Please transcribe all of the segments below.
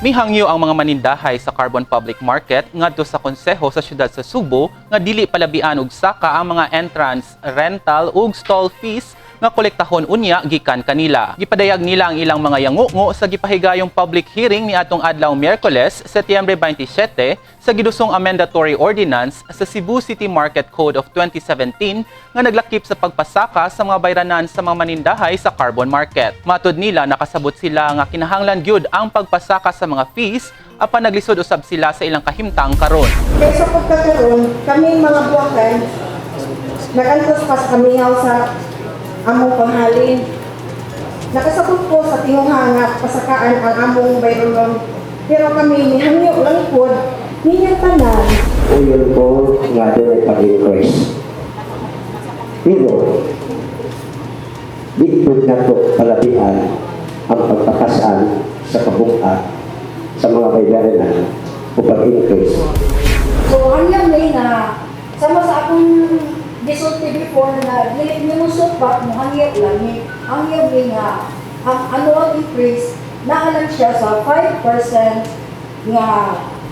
Mihangyo ang mga manindahay sa Carbon Public Market ngadto sa konseho sa syudad sa Subo nga dili palabian og saka ang mga entrance, rental ug stall fees nga kolektahon unya gikan kanila. Gipadayag nila ang ilang mga yangungo sa gipahigayong public hearing ni atong adlaw Miyerkules, Setyembre 27 sa gidusong amendatory ordinance sa Cebu City Market Code of 2017 nga naglakip sa pagpasaka sa mga bayranan sa mga manindahay sa carbon market. Matod nila nakasabot sila nga kinahanglan gyud ang pagpasaka sa mga fees apan naglisod usab sila sa ilang kahimtang karon. Kaya sa pagkakaroon, kami mga buwakan, nagantos pas kami sa among panghalin. Nakasabot po sa tinguhanga, pasakaan ang among bayronon. Pero kami, nihangyo lang po, ninyang tanan, Uyon ko nga doon ay pag-increase. Pero, dito na to palabian ang pagpakasan sa kabuka sa mga baybayanan o pag-increase. So, hanggang may na, sama sa akong gisulti before na dili minusot ba mo hanggang lang ni hanggang may nga ang annual increase na lang siya sa 5% nga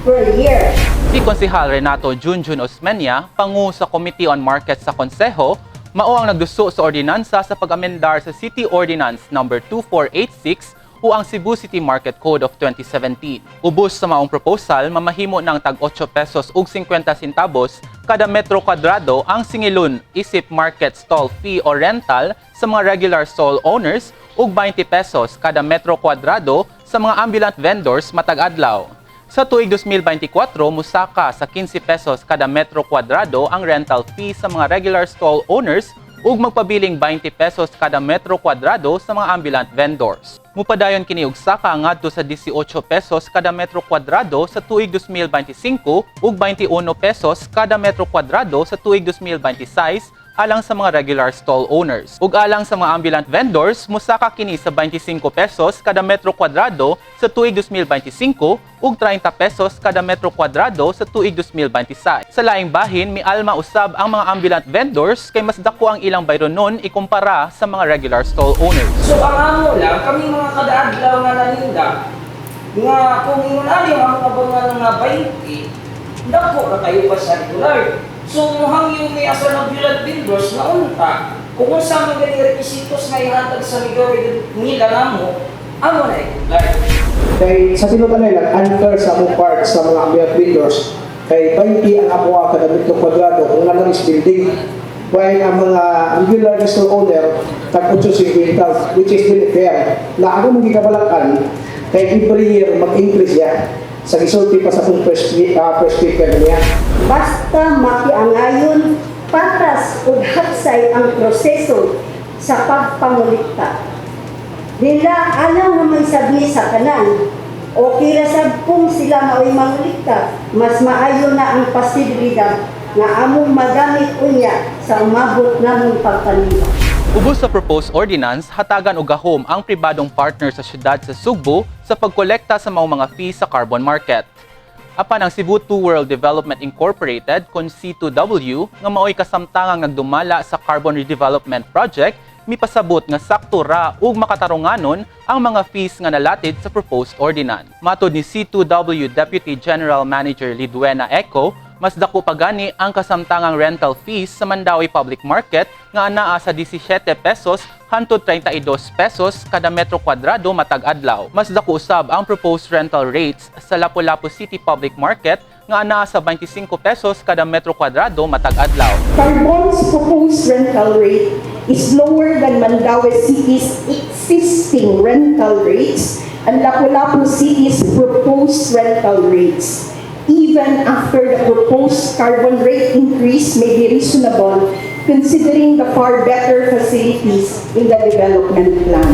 per year. Si Konsehal Renato Junjun Osmeña, pangu sa Committee on Markets sa Konseho, mao ang nagduso sa ordinansa sa pag-amendar sa City Ordinance number 2486 o ang Cebu City Market Code of 2017. Ubos sa maong proposal, mamahimo ng tag 8 pesos ug 50 centavos kada metro kwadrado ang singilun isip market stall fee o rental sa mga regular stall owners ug 20 pesos kada metro kwadrado sa mga ambulant vendors matag adlaw. Sa tuig 2024, musaka sa 15 pesos kada metro kwadrado ang rental fee sa mga regular stall owners ug magpabiling 20 pesos kada metro kwadrado sa mga ambulant vendors. Mupadayon kini og saka ngadto sa 18 pesos kada metro kwadrado sa tuig 2025 ug 21 pesos kada metro kwadrado sa tuig 2026 alang sa mga regular stall owners. Ug alang sa mga ambulant vendors, musaka kini sa 25 pesos kada metro kwadrado sa tuig 2025 ug 30 pesos kada metro kwadrado sa tuig 2026. Sa laing bahin, mialma usab ang mga ambulant vendors kay mas dako ang ilang bayronon ikumpara sa mga regular stall owners. So ang amo lang, kami mga kadaadlaw nga naninda, nga kung ingon ali ang mga nga 20, dako na kayo pa sa regular. So muhang yung may asa ng bulan vendors na unta, kung unsa man gani requisitos nga ihatag sa ligawid nila namo, amo na regular. Kay sa sinutan nila, unfair sa among part sa mga ambient vendors, kay 20 ang amuha kada metro kwadrado kung naman is building. While ang mga regular store owner, tag 850, which is really fair. Na ako mong gikabalakan, kay every year mag-increase ya sa gisulti pa sa kung uh, perspective niya. basta makiangayon, patas ug haksay ang proseso sa pagpangulikta. Nila alam nga may sabi sa kanan, o kirasab kung sila mao'y mangulikta, mas maayo na ang pasibilidad nga among magamit unya sa umabot namong pagpaniba. Ubos sa proposed ordinance, hatagan og gahom ang pribadong partner sa syudad sa Sugbo sa pagkolekta sa mga mga fees sa carbon market. Apan ang Cebu Two World Development Incorporated kon C2W nga maoy kasamtangang nagdumala sa Carbon Redevelopment Project mipasabot nga sakto ra ug makatarunganon ang mga fees nga nalatid sa proposed ordinance. Matod ni C2W Deputy General Manager Lidwena Eco, mas dako pa gani ang kasamtangang rental fees sa Mandawi Public Market nga anaa sa 17 pesos hangtod 32 pesos kada metro kwadrado matag adlaw. Mas dako usab ang proposed rental rates sa Lapu-Lapu City Public Market nga anaa sa 25 pesos kada metro kwadrado matag adlaw. Carbon's proposed rental rate is lower than Mandaue City's existing rental rates and Lapu-Lapu City's proposed rental rates. Even after the proposed carbon rate increase may be reasonable considering the far better facilities in the development plan.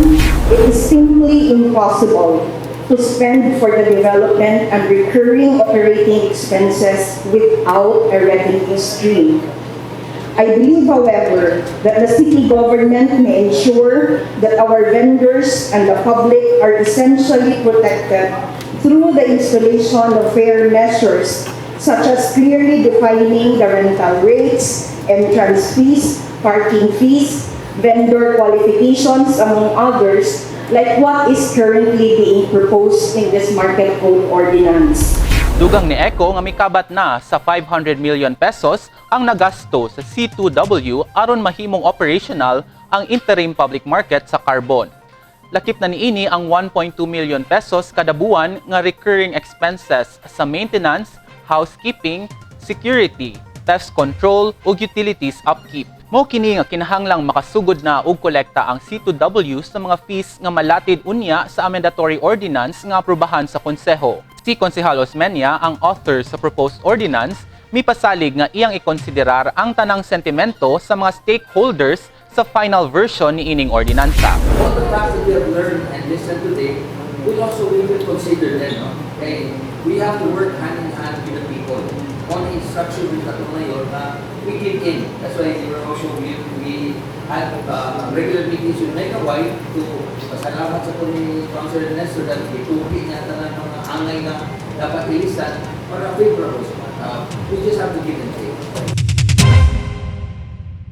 It is simply impossible to spend for the development and recurring operating expenses without a revenue stream. I believe, however, that the city government may ensure that our vendors and the public are essentially protected through the installation of fair measures such as clearly defining the rental rates, entrance fees, parking fees, vendor qualifications, among others, like what is currently being proposed in this market code ordinance. Dugang ni ECO nga mikabat na sa 500 million pesos ang nagasto sa C2W aron mahimong operational ang interim public market sa carbon. Lakip na niini ang 1.2 million pesos kada buwan nga recurring expenses sa maintenance, housekeeping, security, pest control ug utilities upkeep. Mo kini nga kinahanglang makasugod na og kolekta ang C2W sa mga fees nga malatid unya sa amendatory ordinance nga aprobahan sa konseho. Si Konsehal Osmeña, ang author sa proposed ordinance, mipasalig nga iyang ikonsiderar ang tanang sentimento sa mga stakeholders sa final version ni ining ordinansa. The facts that we have learned and listened today, we also we will consider them. Okay? We have to work hand in hand with the people. On instruction with the mayor na we give in. That's why we were also we, we had uh, regular meetings with Mega White to pasalamat sa ko ni Councilor that itupi niya tanan mga angay na dapat ilisan para favorable tao. We just have to give take.